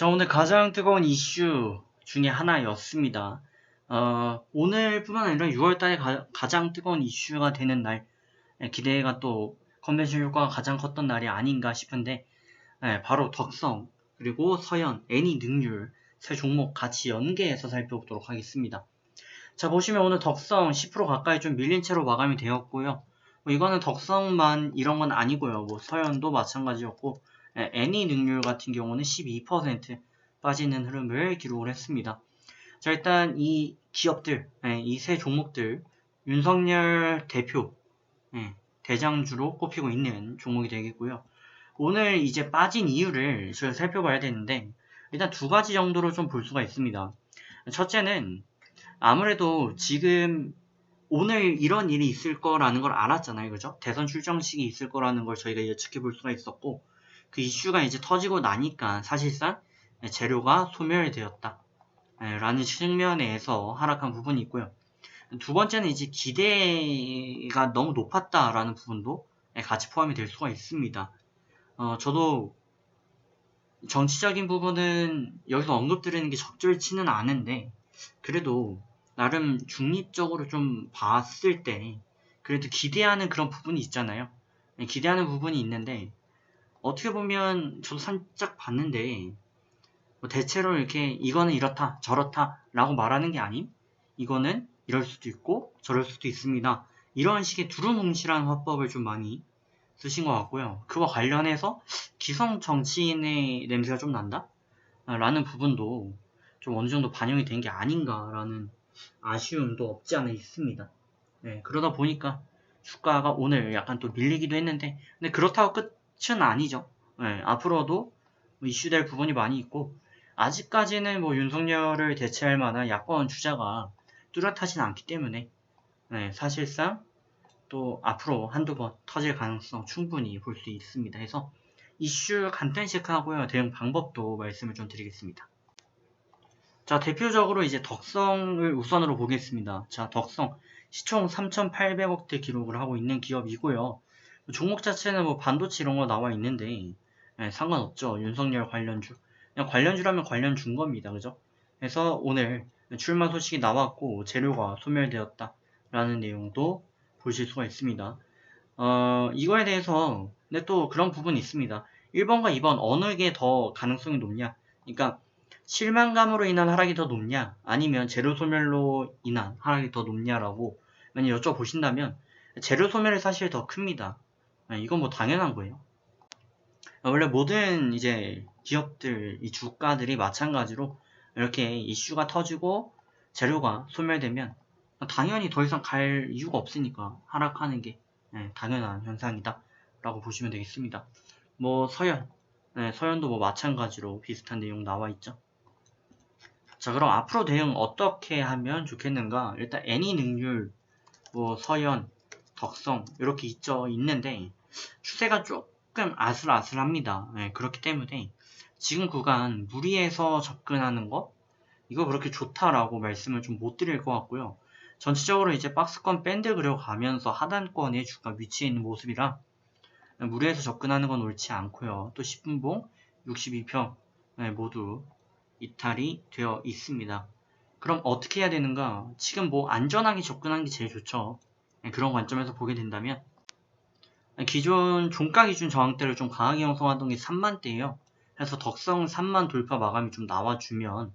자, 오늘 가장 뜨거운 이슈 중에 하나였습니다. 어, 오늘뿐만 아니라 6월달에 가, 장 뜨거운 이슈가 되는 날, 예, 기대가 또 컨벤션 효과가 가장 컸던 날이 아닌가 싶은데, 예, 바로 덕성, 그리고 서현, 애니 능률, 세 종목 같이 연계해서 살펴보도록 하겠습니다. 자, 보시면 오늘 덕성 10% 가까이 좀 밀린 채로 마감이 되었고요. 뭐 이거는 덕성만 이런 건 아니고요. 뭐 서현도 마찬가지였고, 예, 애니 능률 같은 경우는 12% 빠지는 흐름을 기록을 했습니다. 자, 일단 이 기업들, 예, 이세 종목들, 윤석열 대표, 예, 대장주로 꼽히고 있는 종목이 되겠고요. 오늘 이제 빠진 이유를 저희가 살펴봐야 되는데, 일단 두 가지 정도로 좀 볼 수가 있습니다. 첫째는 아무래도 지금 오늘 이런 일이 있을 거라는 걸 알았잖아요. 그죠? 대선 출정식이 있을 거라는 걸 저희가 예측해 볼 수가 있었고, 그 이슈가 이제 터지고 나니까 사실상 재료가 소멸되었다. 라는 측면에서 하락한 부분이 있고요. 두 번째는 이제 기대가 너무 높았다라는 부분도 같이 포함이 될 수가 있습니다. 어, 저도 정치적인 부분은 여기서 언급드리는 게 적절치는 않은데, 그래도 나름 중립적으로 좀 봤을 때, 그래도 기대하는 그런 부분이 있잖아요. 기대하는 부분이 있는데, 어떻게 보면 저도 살짝 봤는데 뭐 대체로 이렇게 이거는 이렇다 저렇다 라고 말하는 게 아님? 이거는 이럴 수도 있고 저럴 수도 있습니다. 이런 식의 두루뭉실한 화법을 좀 많이 쓰신 것 같고요. 그와 관련해서 기성 정치인의 냄새가 좀 난다? 라는 부분도 좀 어느 정도 반영이 된 게 아닌가 라는 아쉬움도 없지 않아 있습니다. 네, 그러다 보니까 주가가 오늘 약간 또 밀리기도 했는데 근데 그렇다고 끝 끝은 아니죠. 네, 앞으로도 뭐 이슈될 부분이 많이 있고 아직까지는 뭐 윤석열을 대체할 만한 야권 주자가 뚜렷하진 않기 때문에 네, 사실상 또 앞으로 한두 번 터질 가능성 충분히 볼 수 있습니다. 해서 이슈 간단히 체크하고요. 대응 방법도 말씀을 좀 드리겠습니다. 자, 대표적으로 이제 덕성을 우선으로 보겠습니다. 자, 덕성 시총 3,800억대 기록을 하고 있는 기업이고요. 종목 자체는 뭐 반도체 이런 거 나와 있는데 네, 상관없죠. 윤석열 관련주. 그냥 관련주라면 관련준 겁니다. 그죠? 그래서 오늘 출마 소식이 나왔고 재료가 소멸되었다. 라는 내용도 보실 수가 있습니다. 어, 이거에 대해서 근데 또 그런 부분이 있습니다. 1번과 2번 어느 게 더 가능성이 높냐? 그러니까 실망감으로 인한 하락이 더 높냐? 아니면 재료 소멸로 인한 하락이 더 높냐라고 만약 여쭤보신다면 재료 소멸이 사실 더 큽니다. 아, 이건 뭐 당연한 거예요. 아, 원래 모든 이제 기업들, 이 주가들이 마찬가지로 이렇게 이슈가 터지고 재료가 소멸되면 당연히 더 이상 갈 이유가 없으니까 하락하는 게 네, 당연한 현상이다 라고 보시면 되겠습니다. 뭐 서현, 네, 서현도 뭐 마찬가지로 비슷한 내용 나와 있죠. 자 그럼 앞으로 대응 어떻게 하면 좋겠는가 일단 애니 능률, 뭐 서현, 덕성 이렇게 있죠 있는데 추세가 조금 아슬아슬합니다. 네, 그렇기 때문에 지금 구간 무리해서 접근하는 거 이거 그렇게 좋다라고 말씀을 좀 못 드릴 것 같고요. 전체적으로 이제 박스권 밴드 그려가면서 하단권에 주가 위치해 있는 모습이라 무리해서 접근하는 건 옳지 않고요. 또 10분봉 62평 네, 모두 이탈이 되어 있습니다. 그럼 어떻게 해야 되는가? 지금 뭐 안전하게 접근하는 게 제일 좋죠. 네, 그런 관점에서 보게 된다면 기존 종가 기준 저항대를 좀 강하게 형성하던 게 3만대예요. 그래서 덕성 3만 돌파 마감이 좀 나와주면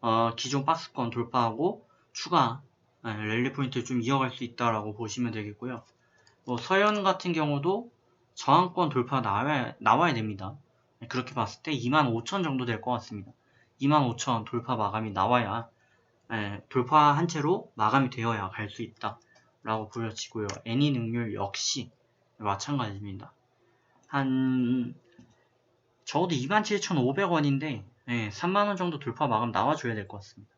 어, 기존 박스권 돌파하고 추가 네, 랠리 포인트를 좀 이어갈 수 있다라고 보시면 되겠고요. 뭐 서현 같은 경우도 저항권 돌파 나와야, 나와야 됩니다. 네, 그렇게 봤을 때 25,000 정도 될 것 같습니다. 25,000 돌파 마감이 나와야 네, 돌파한 채로 마감이 되어야 갈 수 있다 라고 보여지고요. 애니 능률 역시 마찬가지입니다. 한 적어도 27,500원인데 네, 3만원 정도 돌파 마감 나와줘야 될 것 같습니다.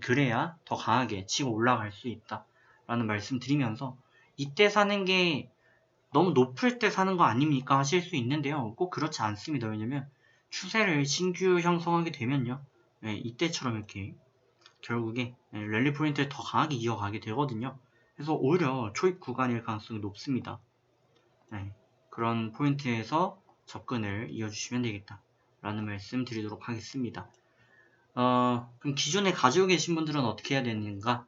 그래야 더 강하게 치고 올라갈 수 있다 라는 말씀 드리면서 이때 사는 게 너무 높을 때 사는 거 아닙니까? 하실 수 있는데요. 꼭 그렇지 않습니다. 왜냐면 추세를 신규 형성하게 되면요. 네, 이때처럼 이렇게 결국에 네, 랠리 포인트를 더 강하게 이어가게 되거든요. 그래서 오히려 초입 구간일 가능성이 높습니다 네, 그런 포인트에서 접근을 이어주시면 되겠다 라는 말씀 드리도록 하겠습니다. 어, 그럼 기존에 가지고 계신 분들은 어떻게 해야 되는가?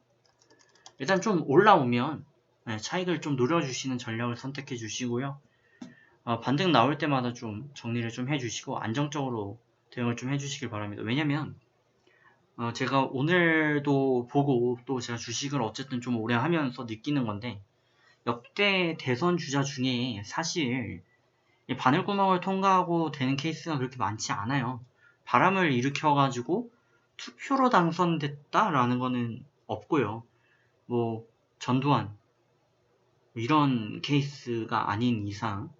일단 좀 올라오면 네, 차익을 좀 노려주시는 전략을 선택해 주시고요. 어, 반등 나올 때마다 좀 정리를 좀 해주시고 안정적으로 대응을 좀 해주시길 바랍니다. 왜냐면 어, 제가 오늘도 보고 또 제가 주식을 어쨌든 좀 오래 하면서 느끼는 건데 역대 대선 주자 중에 사실 이 바늘구멍을 통과하고 되는 케이스가 그렇게 많지 않아요. 바람을 일으켜가지고 투표로 당선됐다라는 거는 없고요. 뭐 전두환 이런 케이스가 아닌 이상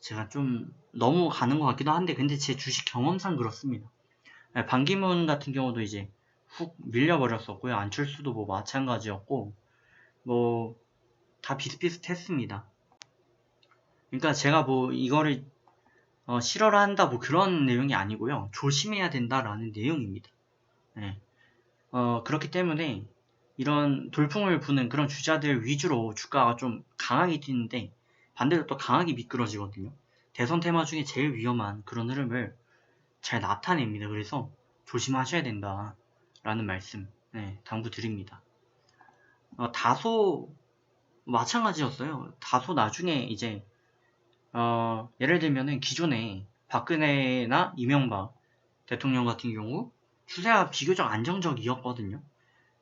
제가 좀 너무 가는 것 같기도 한데 근데 제 주식 경험상 그렇습니다. 네, 반기문 같은 경우도 이제 훅 밀려버렸었고요. 안철수도 뭐 마찬가지였고 뭐 다 비슷비슷했습니다. 그러니까 제가 뭐 이거를 어, 실어라 한다 뭐 그런 내용이 아니고요. 조심해야 된다라는 내용입니다. 네. 어, 그렇기 때문에 이런 돌풍을 부는 그런 주자들 위주로 주가가 좀 강하게 뛰는데 반대로 또 강하게 미끄러지거든요. 대선 테마 중에 제일 위험한 그런 흐름을 잘 나타냅니다. 그래서 조심하셔야 된다라는 말씀 네, 당부드립니다. 어, 다소 마찬가지였어요. 다소 나중에 이제 어, 예를 들면은 기존에 박근혜나 이명박 대통령 같은 경우 추세가 비교적 안정적이었거든요.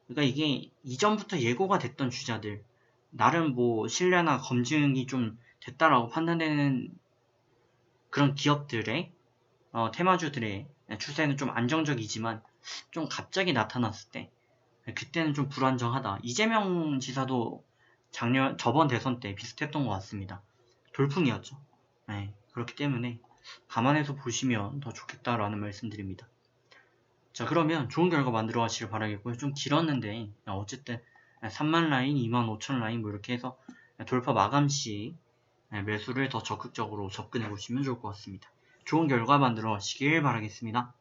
그러니까 이게 이전부터 예고가 됐던 주자들 나름 뭐 신뢰나 검증이 좀 됐다라고 판단되는 그런 기업들의 어, 테마주들의 추세는 좀 안정적이지만 좀 갑자기 나타났을 때 그때는 좀 불안정하다. 이재명 지사도 작년 저번 대선 때 비슷했던 것 같습니다. 돌풍이었죠. 네, 그렇기 때문에 감안해서 보시면 더 좋겠다라는 말씀드립니다. 자 그러면 좋은 결과 만들어 가시길 바라겠고요. 좀 길었는데 어쨌든 3만 라인, 2만 5천 라인 뭐 이렇게 해서 돌파 마감 시 매수를 더 적극적으로 접근해 보시면 좋을 것 같습니다. 좋은 결과 만들어 가시길 바라겠습니다.